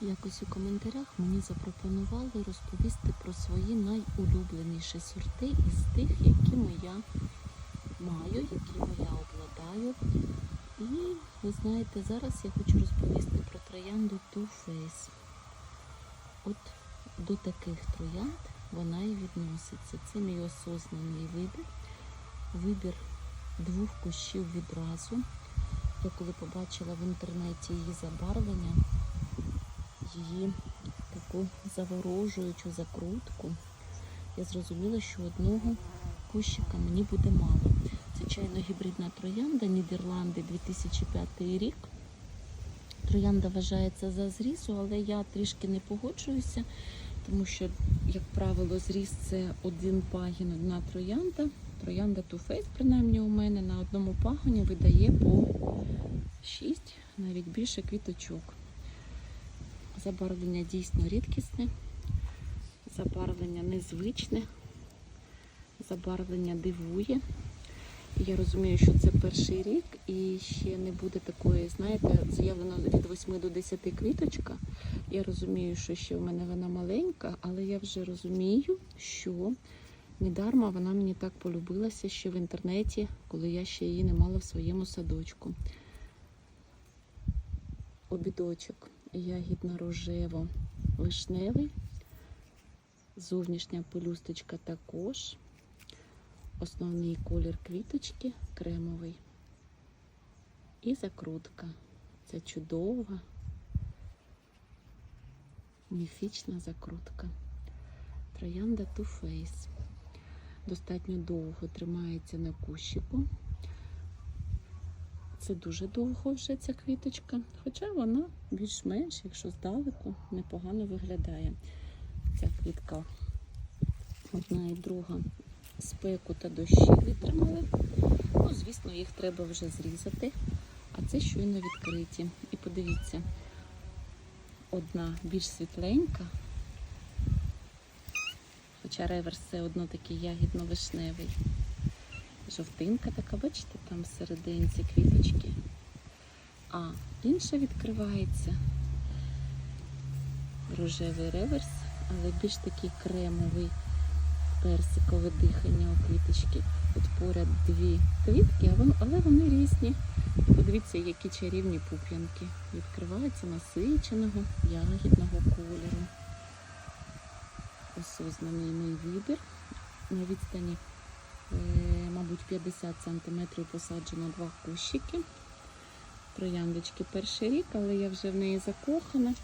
Якось у коментарях мені запропонували розповісти про свої найулюбленіші сорти із тих, якими я маю, якими я обладаю. І ви знаєте, зараз я хочу розповісти про троянду Two Face. От до таких троянд вона і відноситься. Це мій осознаний вибір. Вибір двох кущів відразу. Я коли побачила в інтернеті її забарвлення, її таку заворожуючу закрутку, я зрозуміла, що одного кущика мені буде мало. Звичайно, гібридна троянда Нідерланди 2005 рік. Троянда вважається за зрізу, але я трішки не погоджуюся, тому що, як правило, зріз це один пагін, одна троянда. Троянда Face, принаймні у мене на одному пагоні видає по 6, навіть більше квіточок. Забарвлення дійсно рідкісне, забарвлення незвичне, забарвлення дивує. Я розумію, що це перший рік і ще не буде такої, знаєте, заявлено від 8 до 10 квіточка. Я розумію, що ще в мене вона маленька, але я вже розумію, що недарма вона мені так полюбилася ще в інтернеті, коли я ще її не мала в своєму садочку. Обідочок ягідно-рожево вишневий, зовнішня пелюсточка також. Основний колір квіточки кремовий. І закрутка. Це чудова, міфічна закрутка. Троянда Two Face. Достатньо довго тримається на кущику. Це дуже довго вже ця квіточка, хоча вона більш-менш, якщо здалеку, непогано виглядає. Ця квітка одна і друга спеку та дощі витримали. Ну, звісно, їх треба вже зрізати, а це щойно відкриті. І подивіться, одна більш світленька, хоча реверс все одно такий ягідно-вишневий. Жовтинка така, бачите, там всерединці квіточки. А інша відкривається рожевий реверс, але більш такий кремовий персикове дихання у квіточки. От поряд дві квітки, але вони різні. Подивіться, які чарівні пуп'янки. Відкриваються насиченого ягідного кольору. Осознаний мій вибір. На відстані, е, мабуть, 50 см посаджено два кущики. Трояндочки перший рік, але я вже в неї закохана.